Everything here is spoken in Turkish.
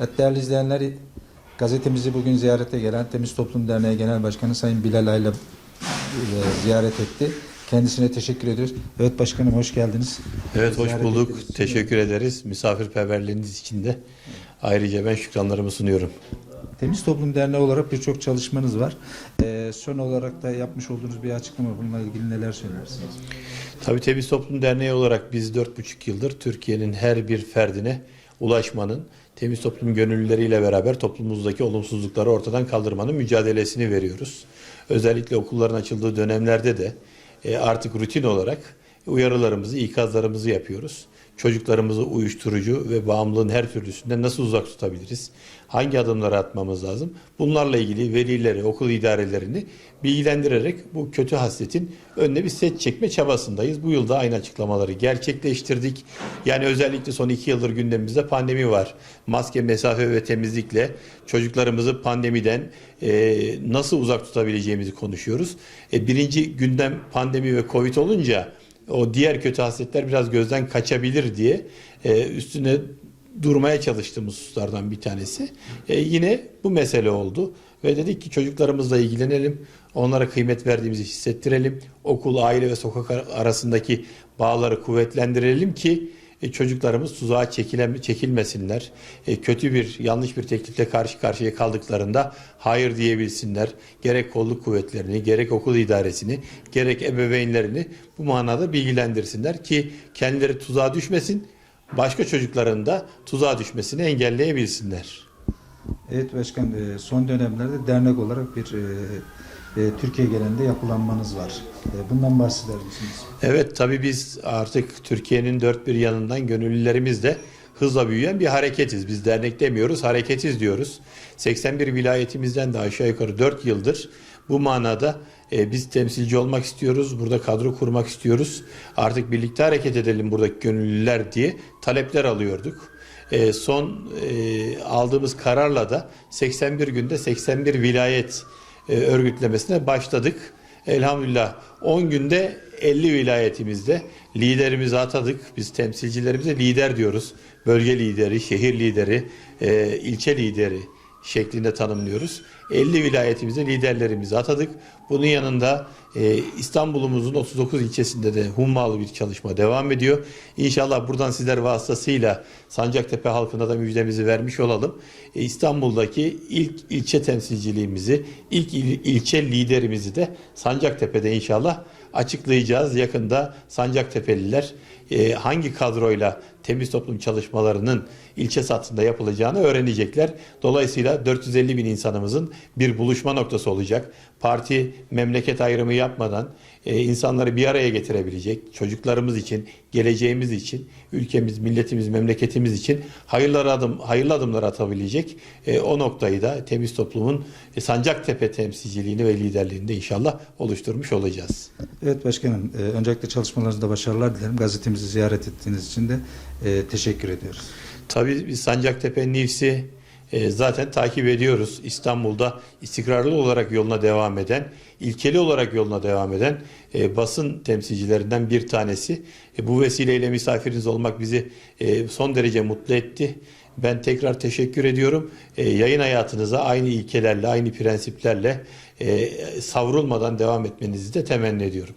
Evet, değerli izleyenler, gazetemizi bugün ziyarete gelen Temiz Toplum Derneği Genel Başkanı Sayın Bilal Ayla e, ziyaret etti. Kendisine teşekkür ediyoruz. Evet başkanım hoş geldiniz. Evet hoş Ziyaret bulduk. ettiğiniz için Teşekkür ederiz. Misafirperverliğiniz için de ayrıca ben şükranlarımı sunuyorum. Temiz Toplum Derneği olarak birçok çalışmanız var. E, son olarak da yapmış olduğunuz bir açıklama bununla ilgili neler söylersiniz? Tabii Temiz Toplum Derneği olarak biz 4,5 yıldır Türkiye'nin her bir ferdine ulaşmanın, temiz toplum gönüllüleriyle beraber toplumumuzdaki olumsuzlukları ortadan kaldırmanın mücadelesini veriyoruz. Özellikle okulların açıldığı dönemlerde de e, artık rutin olarak uyarılarımızı, ikazlarımızı yapıyoruz. Çocuklarımızı uyuşturucu ve bağımlılığın her türlüsünden nasıl uzak tutabiliriz? Hangi adımları atmamız lazım? Bunlarla ilgili velileri, okul idarelerini bilgilendirerek bu kötü hasletin önüne bir set çekme çabasındayız. Bu yılda aynı açıklamaları gerçekleştirdik. Yani özellikle son iki yıldır gündemimizde pandemi var. Maske, mesafe ve temizlikle çocuklarımızı pandemiden e, nasıl uzak tutabileceğimizi konuşuyoruz. E, birinci gündem pandemi ve Covid olunca o diğer kötü hasletler biraz gözden kaçabilir diye e, üstüne durmaya çalıştığımız hususlardan bir tanesi. E, yine bu mesele oldu ve dedik ki çocuklarımızla ilgilenelim, onlara kıymet verdiğimizi hissettirelim, okul, aile ve sokak ar- arasındaki bağları kuvvetlendirelim ki e, çocuklarımız tuzağa çekile, çekilmesinler. E, kötü bir, yanlış bir teklifle karşı karşıya kaldıklarında hayır diyebilsinler. Gerek kolluk kuvvetlerini, gerek okul idaresini, gerek ebeveynlerini bu manada bilgilendirsinler ki kendileri tuzağa düşmesin, başka çocukların da tuzağa düşmesini engelleyebilsinler. Evet başkan e, son dönemlerde dernek olarak bir e, Türkiye genelinde yapılanmanız var. E, bundan bahseder misiniz? Evet tabii biz artık Türkiye'nin dört bir yanından gönüllülerimizle hızla büyüyen bir hareketiz. Biz dernek demiyoruz, hareketiz diyoruz. 81 vilayetimizden de aşağı yukarı 4 yıldır bu manada e, biz temsilci olmak istiyoruz, burada kadro kurmak istiyoruz. Artık birlikte hareket edelim buradaki gönüllüler diye talepler alıyorduk. E, son e, aldığımız kararla da 81 günde 81 vilayet e, örgütlemesine başladık. Elhamdülillah 10 günde 50 vilayetimizde liderimizi atadık. Biz temsilcilerimize lider diyoruz. Bölge lideri, şehir lideri, e, ilçe lideri şeklinde tanımlıyoruz. 50 vilayetimizde liderlerimizi atadık. Bunun yanında e, İstanbul'umuzun 39 ilçesinde de hummalı bir çalışma devam ediyor. İnşallah buradan sizler vasıtasıyla Sancaktepe halkına da müjdemizi vermiş olalım. E, İstanbul'daki ilk ilçe temsilciliğimizi, ilk il- ilçe liderimizi de Sancaktepe'de inşallah açıklayacağız. Yakında Sancaktepe'liler e, hangi kadroyla temiz toplum çalışmalarının ilçe satında yapılacağını öğrenecekler. Dolayısıyla 450 bin insanımızın bir buluşma noktası olacak. Parti memleket ayrımı yapmadan e, insanları bir araya getirebilecek, çocuklarımız için, geleceğimiz için, ülkemiz, milletimiz, memleketimiz için hayırlı adım hayırlı adımlar atabilecek. E, o noktayı da temiz toplumun e, Sancaktepe temsilciliğini ve liderliğini de inşallah oluşturmuş olacağız. Evet başkanım, e, öncelikle çalışmalarınızda başarılar dilerim. Gazetemizi ziyaret ettiğiniz için de e, teşekkür ediyoruz. Tabii Sancaktepe Nifs'i e, zaten takip ediyoruz. İstanbul'da istikrarlı olarak yoluna devam eden, ilkeli olarak yoluna devam eden e, basın temsilcilerinden bir tanesi. E, bu vesileyle misafiriniz olmak bizi e, son derece mutlu etti. Ben tekrar teşekkür ediyorum. E, yayın hayatınıza aynı ilkelerle, aynı prensiplerle e, savrulmadan devam etmenizi de temenni ediyorum.